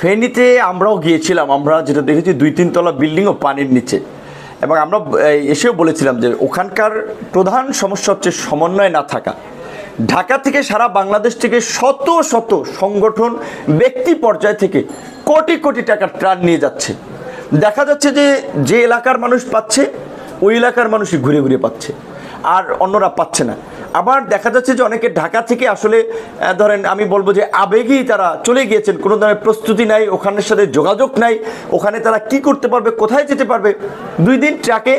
ফেনীতে আমরাও গিয়েছিলাম, আমরা যেটা দেখেছি দুই তিনতলা বিল্ডিংও পানির নিচে। এবং আমরা এসেও বলেছিলাম যে ওখানকার প্রধান সমস্যা হচ্ছে সমন্বয় না থাকা। ঢাকা থেকে সারা বাংলাদেশ থেকে শত শত সংগঠন, ব্যক্তি পর্যায় থেকে কোটি কোটি টাকার ত্রাণ নিয়ে যাচ্ছে। দেখা যাচ্ছে যে যে এলাকার মানুষ পাচ্ছে, ওই এলাকার মানুষই ঘুরে ঘুরে পাচ্ছে। আর অন্যরা পাচ্ছে না। আবার দেখা যাচ্ছে যে অনেকে ঢাকা থেকে আসলে ধরেন আমি বলব যে আবেগেই তারা চলে গিয়েছেন, কোনো ধরনের প্রস্তুতি নাই, ওখানের সাথে যোগাযোগ নাই, ওখানে তারা কি করতে পারবে, কোথায় যেতে পারবে, দুই দিন ট্রাকে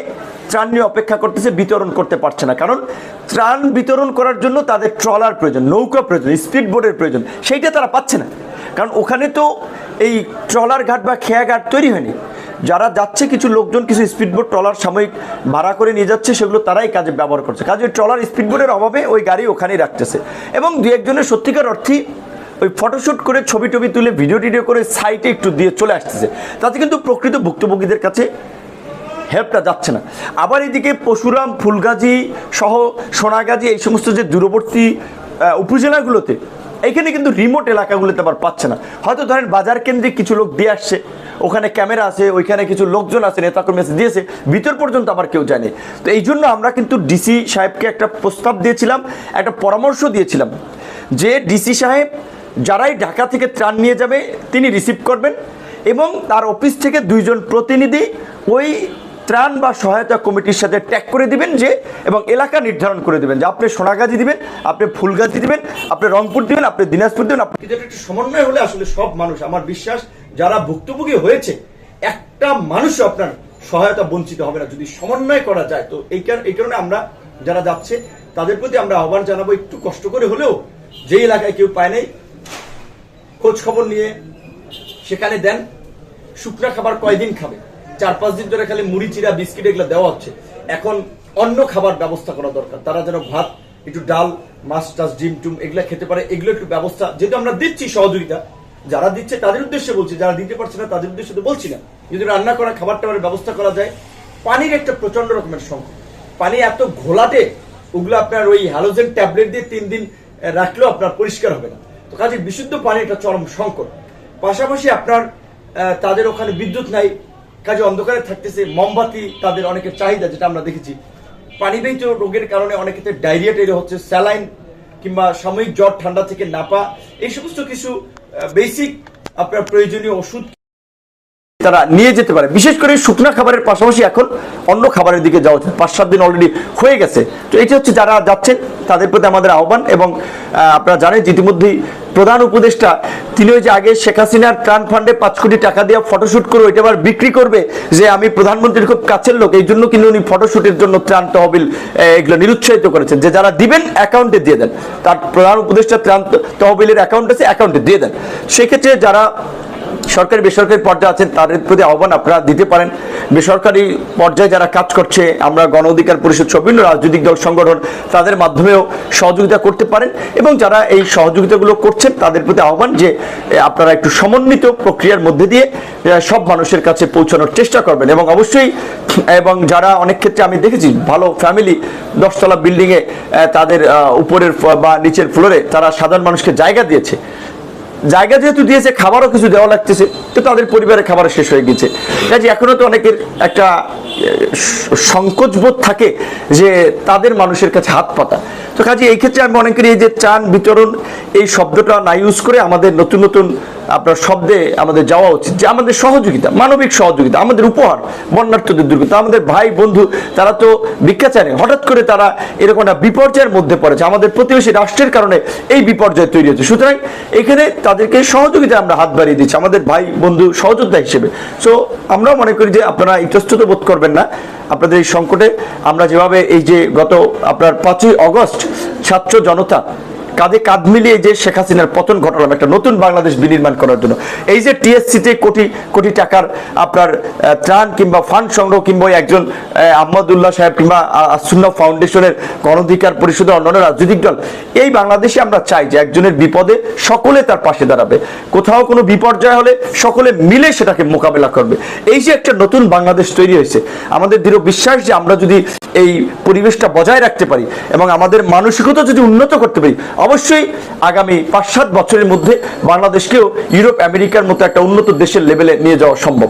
ত্রাণ নিয়ে অপেক্ষা করতেছে, বিতরণ করতে পারছে না। কারণ ত্রাণ বিতরণ করার জন্য তাদের ট্রলার প্রয়োজন, নৌকা প্রয়োজন স্পিড বোটের প্রয়োজন, সেইটা তারা পাচ্ছে না। কারণ ওখানে তো এই ট্রলার ঘাট বা খেয়া ঘাট তৈরি হয়নি। যারা যাচ্ছে, কিছু লোকজন কিছু স্পিডবোট ট্রলার সাময়িক ভাড়া করে নিয়ে যাচ্ছে, সেগুলো তারাই কাজে ব্যবহার করছে। কাজে ট্রলার স্পিডবোটের অভাবে ওই গাড়ি ওখানেই রাখতেছে। এবং দু একজনের সত্যিকার অর্থে ওই ফটোশ্যুট করে ছবি টবি তুলে ভিডিও টিডিও করে সাইটে একটু দিয়ে চলে আসতেছে। তাতে কিন্তু প্রকৃত ভুক্তভোগীদের কাছে হেল্পটা যাচ্ছে না। আবার এদিকে পশুরাম, ফুলগাজী সহ সোনাগাজী, এই সমস্ত যে দূরবর্তী উপজেলাগুলোতে এইখানে কিন্তু রিমোট এলাকাগুলোতে আবার পাচ্ছে না। হয়তো ধরেন বাজার কেন্দ্রে কিছু লোক দিয়ে আসছে ওখানে ক্যামেরা আছে, ওইখানে কিছু লোকজন আছে, নেতাকর্মী আছে, দিয়েছে। ভিতর পর্যন্ত আবার কেউ জানে তো এই জন্য আমরা কিন্তু ডিসি সাহেবকে একটা প্রস্তাব দিয়েছিলাম, একটা পরামর্শ দিয়েছিলাম যে ডিসি সাহেব যারাই ঢাকা থেকে ত্রাণ নিয়ে যাবে, তিনি রিসিভ করবেন এবং তার অফিস থেকে দুইজন প্রতিনিধি ওই ত্রাণ বা সহায়তা কমিটির সাথে ট্যাগ করে দিবেন যে, এবং এলাকা নির্ধারণ করে দিবেন যে, আপনি সোনাগাজী দিবেন, আপনি ফুলগাজী দিবেন, আপনি রংপুর দিবেন, আপনি দিনাজপুর দিবেন, আপনি সমন্বয় হলে আসলে সব মানুষ, আমার বিশ্বাস, যারা ভুক্তভোগী হয়েছে, একটা মানুষও আপনার সহায়তা বঞ্চিত হবে না। যদি সমন্বয় করা যায়, তো এই এই কারণে আমরা যারা যাচ্ছে, তাদের প্রতি আমরা আহ্বান জানাব, একটু কষ্ট করে হলেও যে এলাকায় কেউ পায় নাই, খোঁজ খবর নিয়ে সেখানে দেন, শুকনা খাবার কয়দিন খাবে? চার পাঁচ দিন ধরে খালি মুড়ি চিরা বিস্কিট এগুলো দেওয়া হচ্ছে। এখন অন্য খাবার ব্যবস্থা করা দরকার। তারা যেন ভাত, একটু ডাল, মাছ টাছ, ডিম টুম এগুলো খেতে পারে এগুলো একটু ব্যবস্থা। যেহেতু আমরা দিচ্ছি সহযোগিতা, যারা দিচ্ছে তাদের উদ্দেশ্যে বলছি, যারা দিতে পারছে না তাদের উদ্দেশ্যে তো বলছি না। যদি রান্না করা, খাবার টাবারের ব্যবস্থা করা যায়, পানির একটা প্রচণ্ড রকমের সংকট। পানি এত ঘোলাটে, ওগুলো আপনার ওই হ্যালোজেন ট্যাবলেট দিয়ে তিন দিন রাখলেও আপনার পরিষ্কার হবে না। তো কাজে বিশুদ্ধ পানি একটা চরম সংকট। পাশাপাশি আপনার তাদের ওখানে বিদ্যুৎ নাই কাজে অন্ধকারে থাকতেছে, মোমবাতি তাদের অনেকের চাহিদা যেটা আমরা দেখেছি। পানিবাহিত রোগের কারণে অনেকের ডায়রিয়া টাইরিয়া হচ্ছে, স্যালাইন কিংবা সাময়িক জ্বর, ঠান্ডা থেকে নাপা, এই সমস্ত কিছু বেসিক আপনার প্রয়োজনীয় ওষুধ তারা নিয়ে যেতে পারে। বিশেষ করে শুকনা খাবারের পাশাপাশি এখন অন্য খাবারের দিকে যাওয়া উচিত পাঁচ সাত দিন অলরেডি হয়ে গেছে। তো এটা হচ্ছে যারা যাচ্ছে, তাদের প্রতি আমাদের আহ্বান এবং আপনারা জানেন ইতিমধ্যেই প্রধান উপদেষ্টা, তিনি ওই যে আগে শেখ হাসিনার ত্রাণ ফান্ডে পাঁচ কোটি টাকা দিয়ে ফটোশুট করে ওইটা আবার বিক্রি করবে যে আমি প্রধানমন্ত্রীর খুব কাছের লোক, এই জন্য কিন্তু উনি ফটোশুটের জন্য ত্রাণ তহবিল এগুলো নিরুৎসাহিত করেছেন। যে যারা দিবেন অ্যাকাউন্টে দিয়ে দেন। তার প্রধান উপদেষ্টা ত্রাণ তহবিলের অ্যাকাউন্ট আছে অ্যাকাউন্টে দিয়ে দেন। সেক্ষেত্রে যারা সরকারি বেসরকারি পর্যায়ে আছেন, তাদের প্রতি আহ্বান আপনারা দিতে পারেন। বেসরকারি পর্যায়ে যারা কাজ করছে, আমরা গণ অধিকার পরিষদ বিভিন্ন রাজনৈতিক দল, সংগঠন, তাদের মাধ্যমেও সহযোগিতা করতে পারেন এবং যারা এই সহযোগিতাগুলো করছেন, তাদের প্রতি আহ্বান যে আপনারা একটু সমন্বিত প্রক্রিয়ার মধ্যে দিয়ে সব মানুষের কাছে পৌঁছানোর চেষ্টা করবেন এবং অবশ্যই, এবং যারা অনেক ক্ষেত্রে আমি দেখেছি, ভালো ফ্যামিলি, দশতলা বিল্ডিংয়ে তাদের উপরের বা নিচের ফ্লোরে তারা সাধারণ মানুষকে জায়গা দিয়েছে। জায়গা যেহেতু দিয়েছে, খাবারও কিছু দেওয়া লাগতেছে, তো তাদের পরিবারের খাবার শেষ হয়ে গেছে। কাজে এখনও তো অনেকের একটা সংকোচ বোধ থাকে যে তাদের মানুষের কাছে হাত পাতা। তো কাজে এই ক্ষেত্রে আমি মনে করি এই যে ত্রাণ বিতরণ, এই শব্দটা না ইউজ করে আমাদের নতুন নতুন আপনার শব্দে আমাদের যাওয়া উচিত। যে আমাদের সহযোগিতা, মানবিক সহযোগিতা, আমাদের উপহার, বন্যার্থদের দুর্গত, আমাদের ভাই, বন্ধু, তারা তো ভিক্ষা চায় হঠাৎ করে তারা এরকম একটা বিপর্যয়ের মধ্যে পড়েছে। আমাদের প্রতিবেশী রাষ্ট্রের কারণে এই বিপর্যয় তৈরি হচ্ছে সুতরাং এখানে তাদেরকে সহযোগিতা আমরা হাত বাড়িয়ে দিচ্ছি, আমাদের ভাই বন্ধু সহযোদ্ধা হিসেবে। সো আমরাও মনে করি যে আপনারা ইতস্তত বোধ করবেন না। আপনাদের এই সংকটে আমরা যেভাবে এই যে গত আপনার পাঁচই অগস্ট ছাত্র জনতা কাঁধে কাঁধ মিলিয়ে যে শেখ হাসিনার পতন ঘটালাম একটা নতুন বাংলাদেশ বিনির্মাণ করার জন্য। এই যে টিএসসিতে কোটি কোটি টাকার আপনার ত্রাণ কিংবা ফান্ড সংগ্রহ কিংবা একজন আহমদুল্লাহ সাহেব কিংবা আসুন্না ফাউন্ডেশনের গণধিকার পরিষদের অন্যান্য রাজনৈতিক দল, এই বাংলাদেশে আমরা চাই যে একজনের বিপদে সকলে তার পাশে দাঁড়াবে। কোথাও কোনো বিপর্যয় হলে সকলে মিলে সেটাকে মোকাবেলা করবে। এই যে একটা নতুন বাংলাদেশ তৈরি হয়েছে, আমাদের দৃঢ় বিশ্বাস যে আমরা যদি এই পরিবেশটা বজায় রাখতে পারি এবং আমাদের মানসিকতা যদি উন্নত করতে পারি অবশ্যই আগামী পাঁচ সাত বছরের মধ্যে বাংলাদেশকেও ইউরোপ, আমেরিকার মতো একটা উন্নত দেশের লেভেলে নিয়ে যাওয়া সম্ভব।